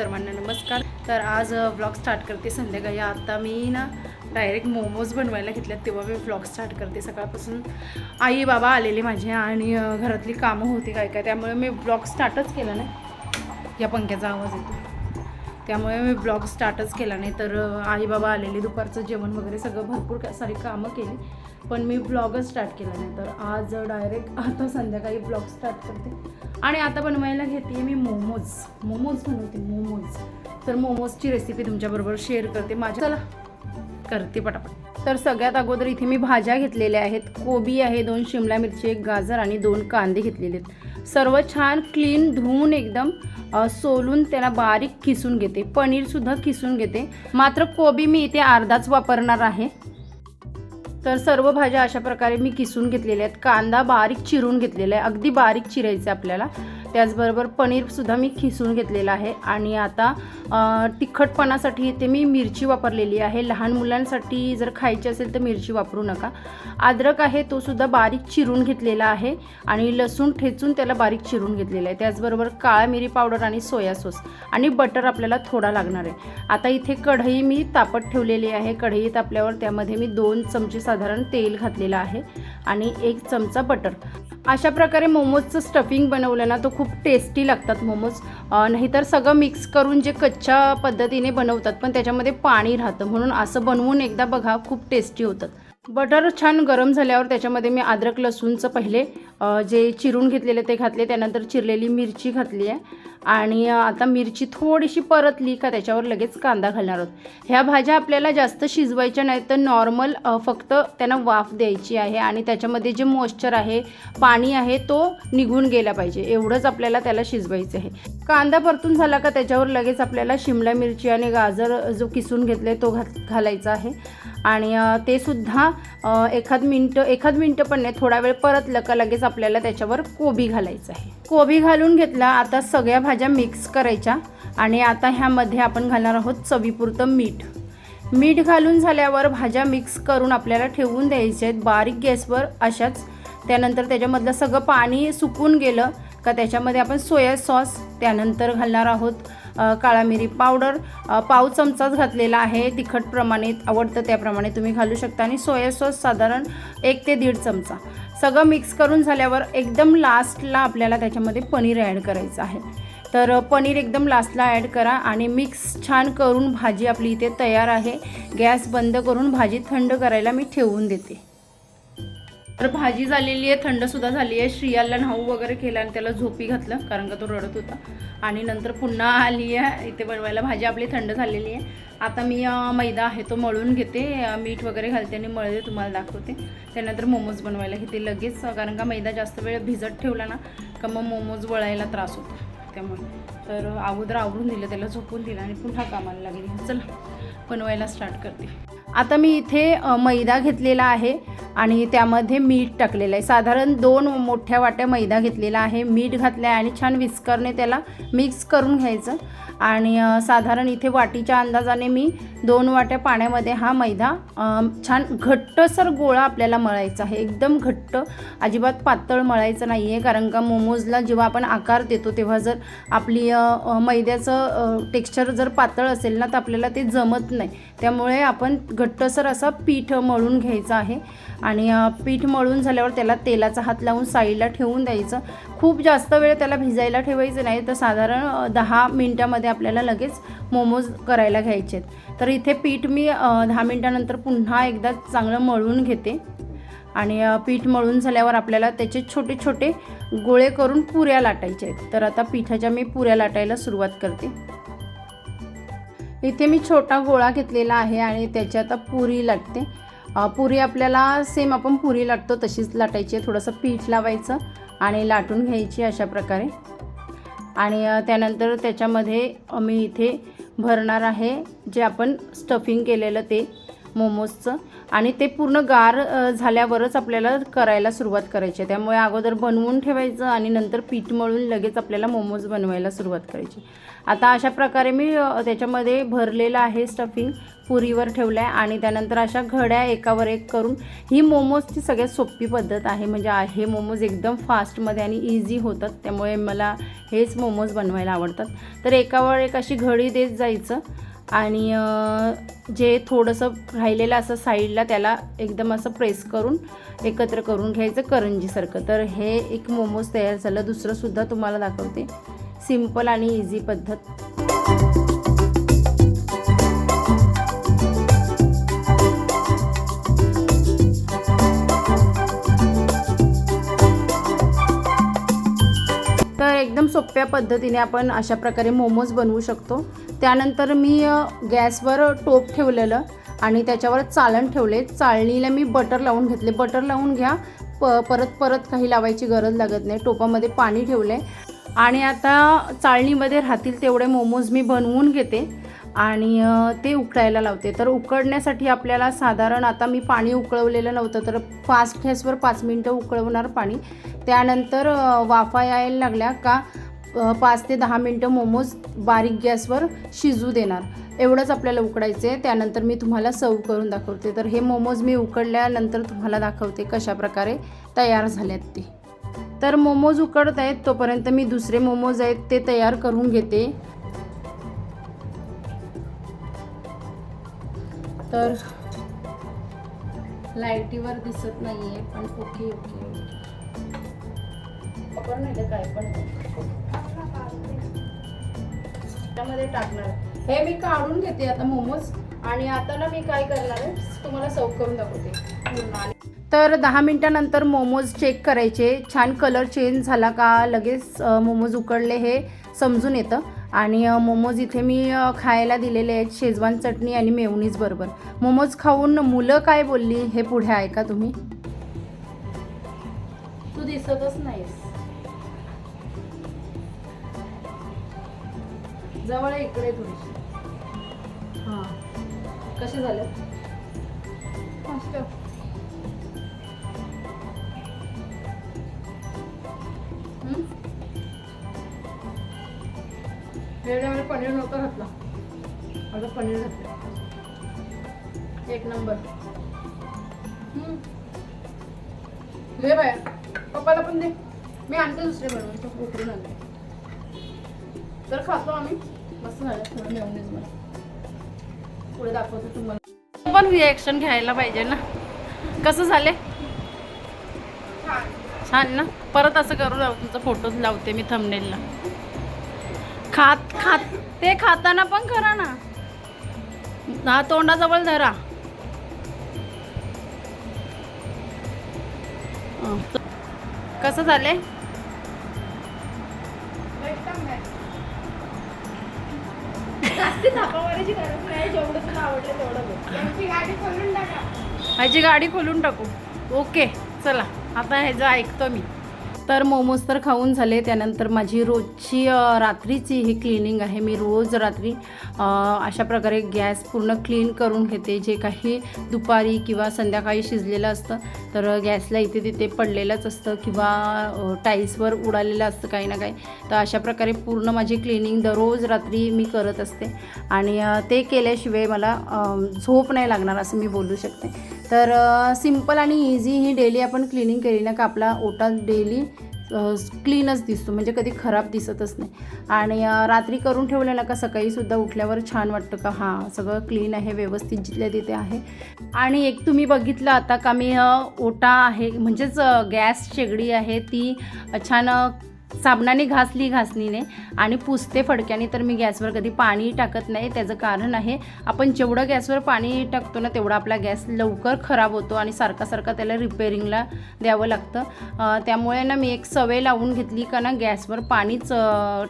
सर्वांना नमस्कार. तर आज ब्लॉग स्टार्ट करते संध्याकाळी. आता मी ना डायरेक्ट मोमोज बनवायला घेतल्यात तेव्हा मी ब्लॉग स्टार्ट करते सकाळपासून. आई बाबा आलेले माझे आणि घरातली कामं होती काय काय त्यामुळे मी ब्लॉग स्टार्टच केला नाही. या पंख्याचा आवाज येतो त्यामुळे मी ब्लॉग स्टार्टच केला नाही. तर आई बाबा आलेले दुपारचं जेवण वगैरे सगळं भरपूर सारी कामं केली. पण मी ब्लॉगच स्टार्ट केला नाही. तर आज डायरेक्ट आता संध्याकाळी ब्लॉग स्टार्ट करते. आणि आता बनवायला घेते मी मोमोज. मोमोज बनवते मोमोज. तर मोमोजची रेसिपी तुमच्याबरोबर शेअर करते. माझ्या चला करते पटापट. तर सगळ्यात अगोदर इथे मी भाज्या घेतलेल्या आहेत. कोबी आहे दोन शिमला मिरची एक गाजर आणि दोन कांदे घेतलेले आहेत. सर्व छान क्लीन धुवून एकदम सोलून त्याला बारीक किसून घेते. पनीरसुद्धा किसून घेते. मात्र कोबी मी इथे अर्धाच वापरणार आहे. तर सर्व भाज्या अशा प्रकारे मी किसून घेतलेल्या आहेत. कांदा बारीक चिरून घेतलेला आहे. अगदी बारीक चिरायचं आहे आपल्याला. त्याचबरोबर पनीरसुद्धा मी खिसून घेतलेलं आहे. आणि आता तिखटपणासाठी इथे मी मिरची वापरलेली आहे. लहान मुलांसाठी जर खायची असेल तर मिरची वापरू नका. अद्रक आहे तो सुद्धा बारीक चिरून घेतलेला आहे. आणि लसूण ठेचून त्याला बारीक चिरून घेतलेलं आहे. त्याचबरोबर काळा मिरी पावडर आणि सोया सॉस. आणि बटर आपल्याला थोडा लागणार आहे. आता इथे कढई मी तापत ठेवलेली आहे. कढई तापल्यावर त्यामध्ये मी दोन चमचे साधारण तेल घातलेलं आहे. आणि एक चमचा बटर. अशा प्रकारे मोमोजचं स्टफिंग बनवलं ना तो खूप टेस्टी लागतात मोमोज. नाहीतर सगळं मिक्स करून जे कच्च्या पद्धतीने बनवतात पण त्याच्यामध्ये पाणी राहतं. म्हणून असं बनवून एकदा बघा खूप टेस्टी होतात. बटर छान गरम झाल्यावर त्याच्यामध्ये मी अद्रक लसूणचं पहिले जे चिरून घेतलेले ते घातले त्यानंतर चिरलेली मिरची घातली आहे. आणि आता मिरची थोडीशी परतली का त्याच्यावर लगेच कांदा घालणार आहोत. ह्या भाज्या आपल्याला जास्त शिजवायच्या नाहीत तर नॉर्मल फक्त त्यांना वाफ द्यायची आहे आणि त्याच्यामध्ये जे मॉइश्चर आहे पाणी आहे तो निघून गेला पाहिजे. एवढंच आपल्याला त्याला शिजवायचं आहे. कांदा परतून झाला का त्याच्यावर लगेच आपल्याला शिमला मिरची आणि गाजर जो किसून घेतले तो घात घालायचा आहे. आणि ते सुद्धा एखाद मिनटं एखाद मिनटं पण नाही थोडा वेळ परतलं का लगेच आपल्याला त्याच्यावर कोबी घालायचं आहे. कोबी घालून घेतला आता सगळ्या भाज्या मिक्स करायच्या आणि आता ह्यामध्ये आपण घालणार आहोत चवीपुरतं मीठ. मीठ घालून झाल्यावर भाज्या मिक्स करून आपल्याला ठेवून द्यायच्या आहेत. बारीक गॅसवर अशाच. त्यानंतर त्याच्यामधलं सगळं पाणी सुकून गेलं का त्याच्यामध्ये आपण सोया सॉस त्यानंतर घालणार आहोत. काळा मिरी पावडर पाव चमचाच घातलेला आहे. तिखट प्रमाणे आवडतं त्याप्रमाणे तुम्ही घालू शकता. आणि सोया सॉस साधारण एक ते दीड चमचा. सगळं मिक्स करून झाल्यावर एकदम लास्टला आपल्याला त्याच्यामध्ये पनीर ॲड करायचं आहे. तर पनीर एकदम लास्टला ॲड करा आणि मिक्स छान करून भाजी आपली इथे तयार आहे. गॅस बंद करून भाजी थंड करायला मी ठेवून देते. तर भाजी झालेली आहे थंडसुद्धा झाली आहे. श्रियाला न्हाऊ वगैरे केला आणि त्याला झोपी घातलं कारण का तो रडत होता. आणि नंतर पुन्हा आली आहे इथे बनवायला. भाजी आपली थंड झालेली आहे. आता मी मैदा आहे तो मळून घेते. मीठ वगैरे घालते आणि मळते तुम्हाला दाखवते. त्यानंतर मोमोज बनवायला घेते लगेच कारण का मैदा जास्त वेळ भिजत ठेवला ना का मग मोमोज वळायला त्रास होतो. त्यामुळे. तर अगोदर आवरून दिलं त्याला झोपून दिलं आणि पुन्हा कामाला लागली. चला बनवायला स्टार्ट करते. आता मी इथे मैदा घेतलेला आहे आणि त्यामध्ये मीठ टाकलेलं आहे. साधारण दोन मोठ्या वाट्या मैदा घेतलेला आहे. मीठ घातलं आहे आणि छान विस्करने त्याला मिक्स करून घ्यायचं. आणि साधारण इथे वाटीच्या अंदाजाने मी दोन वाट्या पाण्यामध्ये हा मैदा छान घट्टसर गोळा आपल्याला मळायचा आहे. एकदम घट्ट अजिबात पातळ मळायचं नाही आहे कारण का मोमोजला जेव्हा आपण आकार देतो तेव्हा जर आपली मैद्याचं टेक्स्चर जर पातळ असेल ना तर आपल्याला ते जमत नाही. त्यामुळे आपण घट्टसर असं पीठ मळून घ्यायचं आहे. आणि पीठ मळून झाल्यावर त्याला तेलाचा हात लावून साईडला ठेवून द्यायचं. खूप जास्त वेळ त्याला भिजायला ठेवायचं नाही. तर साधारण दहा मिनटामध्ये आपल्याला लगेच मोमोज करायला घ्यायचे आहेत. तर इथे पीठ मी दहा मिनटानंतर पुन्हा एकदा चांगलं मळून घेते. आणि पीठ मळून झाल्यावर आपल्याला त्याचे छोटे छोटे गोळे करून पुऱ्या लाटायचे आहेत. तर आता पिठाच्या मी पुऱ्या लाटायला सुरुवात करते. इथे मी छोटा गोळा घेतलेला आहे आणि त्याच्यात पुरी लाटते. पुरी आपल्याला सेम आपण पुरी लाटतो तशीच लाटायची आहे. थोडंसं पीठ लावायचं आणि लाटून घ्यायची अशा प्रकारे. आणि त्यानंतर त्याच्यामध्ये मी इथे भरणार आहे जे आपण स्टफिंग केलेलं ते. मोमोजचं. आणि ते पूर्ण गार झाल्यावरच आपल्याला करायला सुरुवात करायची. आहे त्यामुळे अगोदर बनवून ठेवायचं आणि नंतर पीठ मळून लगेच आपल्याला मोमोज बनवायला सुरुवात करायची. आता अशा प्रकारे मी त्याच्यामध्ये भरलेलं आहे स्टफिंग पुरीवर ठेवलं आहे आणि त्यानंतर अशा घड्या एकावर एक करून ही मोमोजची सगळ्यात सोपी पद्धत आहे. म्हणजे हे मोमोज एकदम फास्टमध्ये आणि इझी होतात. त्यामुळे मला हेच मोमोज बनवायला आवडतात. तर एकावर एक अशी घडी देत जायचं. आणि जे थोडंसं राहिलेलं असं साईडला त्याला एकदम असं प्रेस करून एकत्र करून घ्यायचं करंजीसारखं. तर हे एक मोमोज तयार झालं. दुसरंसुद्धा तुम्हाला दाखवते. सिंपल आणि इझी पद्धत. तर एकदम सोप्या पद्धतीने आपण अशा प्रकारे मोमोज बनवू शकतो. त्यानंतर मी गॅसवर टोप ठेवलेलं आणि त्याच्यावर चाळण ठेवले. चाळणीला मी बटर लावून घेतले. बटर लावून घ्या. प परत परत काही लावायची गरज लागत नाही. टोपामध्ये पाणी ठेवले. आणि आता चाळणीमध्ये राहतील तेवढे मोमोज मी बनवून घेते. आणि ते उकळायला लावते. तर उकडण्यासाठी आपल्याला साधारण आता मी पाणी उकळवलेलं नव्हतं तर फास्ट गॅसवर पाच मिनटं उकळवणार पाणी. त्यानंतर वाफा यायला लागल्या का पाच ते दहा मिनटं मोमोज बारीक गॅसवर शिजू देणार. एवढंच आपल्याला उकडायचं आहे त्यानंतर मी तुम्हाला सर्व करून दाखवते. तर हे मोमोज मी उकडल्यानंतर तुम्हाला दाखवते कशा प्रकारे तयार झाल्यात ते. तर मोमोज उकडत आहेत तोपर्यंत मी दुसरे मोमोज आहेत ते तयार करून घेते. तर लाईटीवर दिसत नाहीये पण ओके ओके वापर नाही तर काय पण. त्यामध्ये टाकणार. हे मी काढून घेते आता मोमोज. आणि आता ना मी काय करणार आहे तुम्हाला सर्व करून दाखवते. तर दहा मिनटानंतर मोमोज चेक करायचे. छान कलर चेंज झाला का? लगेच मोमोज उकडले हे समजून येतं. आणि मोमोज इथे मी खायला दिलेले आहेत शेजवान चटणी आणि मेवणीज बरोबर. मोमोज खाऊन मुलं काय बोलली हे पुढे ऐका तुम्ही. तू दिसतच नाहीस. जवळ इकडे थोडीशी. हां. कसे झाले? मस्त. वेळेवर पनीर नव्हतं घातलं. आता पनीर घातलं एक नंबर. घे बाहेर. पप्पाला पण दे. मी आणते दुसरे बनवून. तो उकडून आणते तर खातो आम्ही. मस्त झालं. थोडं मेवणीज मला पुढे दाखवतो तुम्हाला. पण रिॲक्शन घ्यायला पाहिजे ना. कसं झाले छान. ना? परत असं करू लाव. तुमचा फोटोच लावते मी थंबनेलला खात खात ते खाताना पण करा ना. हा तोंडाजवळ धरा. कसं झाले ह्याची गाडी खोलून टाकू. ओके चला. आता ह्याचं ऐकतो मी. तर मोमोज तर खाऊन झाले. त्यानंतर माझी रोजची रात्रीची ही क्लिनिंग आहे. मी रोज रात्री अशा प्रकारे गॅस पूर्ण क्लीन करून घेते. जे काही दुपारी किंवा संध्याकाळी शिजलेलं असतं तर गॅसला इथे तिथे पडलेलंच असतं किंवा टाईल्सवर उडालेलं असतं काही ना काही. तर अशा प्रकारे पूर्ण माझी क्लिनिंग दररोज रात्री मी करत असते. आणि ते केल्याशिवाय मला झोप नाही लागणार असं मी बोलू शकते. तर सिंपल आणि इझी ही डेली आपण क्लिनिंग केली ना का आपला ओटा डेली क्लीनच दिसतो. म्हणजे कधी खराब दिसतच नाही. आणि रात्री करून ठेवलं ना का सकाळीसुद्धा उठल्यावर छान वाटतं का हां सगळं क्लीन आहे व्यवस्थित जिथल्या तिथे आहे. आणि एक तुम्ही बघितलं आता का मी ओटा आहे म्हणजेच गॅस शेगडी आहे ती छान साबणाने घासली घासणीने आणि पुसते फडक्याने तर मी गॅसवर कधी पाणी टाकत नाही. त्याचं कारण आहे आपण जेवढं गॅसवर पाणी टाकतो ना तेवढा आपला गॅस लवकर खराब होतो आणि सारखा सारखा त्याला रिपेरिंगला द्यावं लागतं. त्यामुळे ना मी एक सवय लावून घेतली का ना गॅसवर पाणीच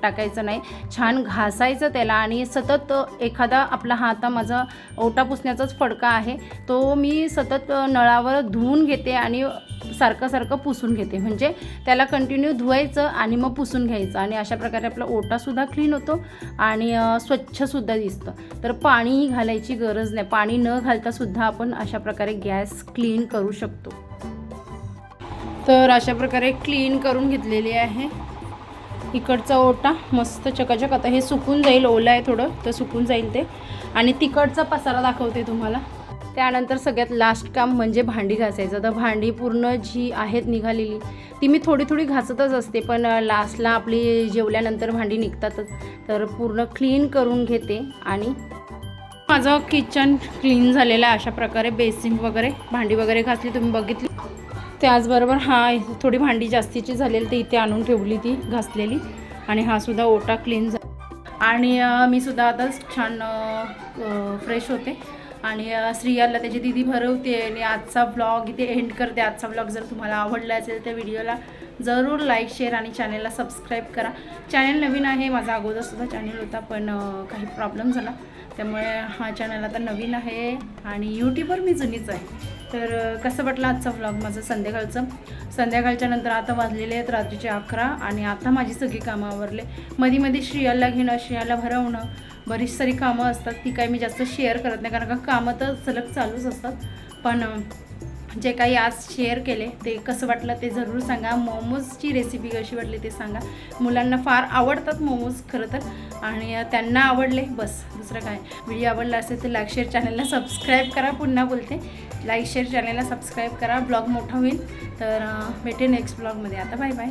टाकायचं नाही. छान घासायचं त्याला आणि सतत एखादा आपला हा आता माझा ओटा पुसण्याचाच फडका आहे तो मी सतत नळावर धुवून घेते आणि सारखं सारखं पुसून घेते. म्हणजे त्याला कंटिन्यू धुवायचं आणि मग पुसून घ्यायचं. आणि अशा प्रकारे आपला ओटासुद्धा क्लीन होतो आणि स्वच्छसुद्धा दिसतं. तर पाणीही घालायची गरज नाही. पाणी न घालतासुद्धा आपण अशा प्रकारे गॅस क्लीन करू शकतो. तर अशा प्रकारे क्लीन करून घेतलेली आहे. इकडचा ओटा मस्त चकाचक. आता हे सुकून जाईल. ओलं आहे थोडं तर सुकून जाईल ते. आणि तिकडचा पसारा दाखवते तुम्हाला. त्यानंतर सगळ्यात लास्ट काम म्हणजे भांडी घासायचं. तर भांडी पूर्ण जी आहेत निघालेली ती मी थोडी थोडी घासतच असते पण लास्टला आपली जेवल्यानंतर भांडी निघतातच. तर पूर्ण क्लीन करून घेते आणि माझं किचन क्लीन झालेलं आहे अशा प्रकारे. बेसिन वगैरे भांडी वगैरे घासली तुम्ही बघितली? त्याचबरोबर हा थोडी भांडी जास्तीची झालेली ती इथे आणून ठेवली ती घासलेली. आणि हा सुद्धा ओटा क्लीन झाला आणि मी सुद्धा आता छान फ्रेश होते. आणि स्त्रियाला त्याची दिदी भरवते आणि आजचा ब्लॉग इथे एंड करते. आजचा ब्लॉग जर तुम्हाला आवडला असेल तर व्हिडिओला जरूर लाईक शेअर आणि चॅनेलला सबस्क्राईब करा. चॅनल नवीन आहे माझा अगोदरसुद्धा चॅनल होता पण काही प्रॉब्लेम झाला. त्यामुळे हा चॅनल आता नवीन आहे आणि यूट्यूबवर मी जुनीच आहे. तर कसं वाटलं आजचा व्लॉग माझं संध्याकाळचं? संध्याकाळच्या नंतर आता वाजलेले आहेत रात्रीचे अकरा आणि आता माझी सगळी कामं आवरले. मध्ये मध्ये श्रियाला घेणं श्रियाला भरवणं बरीच सारी कामं असतात ती काही मी जास्त शेअर करत नाही कारण का कामं तर सलग चालूच असतात. पण जे काही आज शेअर केले ते कसं वाटलं ते जरूर सांगा. मोमोजची रेसिपी कशी वाटली ते सांगा. मुलांना फार आवडतात मोमोज खरं तर. आणि त्यांना आवडले बस. दुसरं काय? व्हिडिओ आवडला असेल तर लाईक शेअर चॅनलला सबस्क्राईब करा. पुन्हा बोलते. लाईक शेअर चॅनलला सबस्क्राईब करा. ब्लॉग मोठा होईल. तर भेटेल भेटे नेक्स्ट ब्लॉगमध्ये आता बाय बाय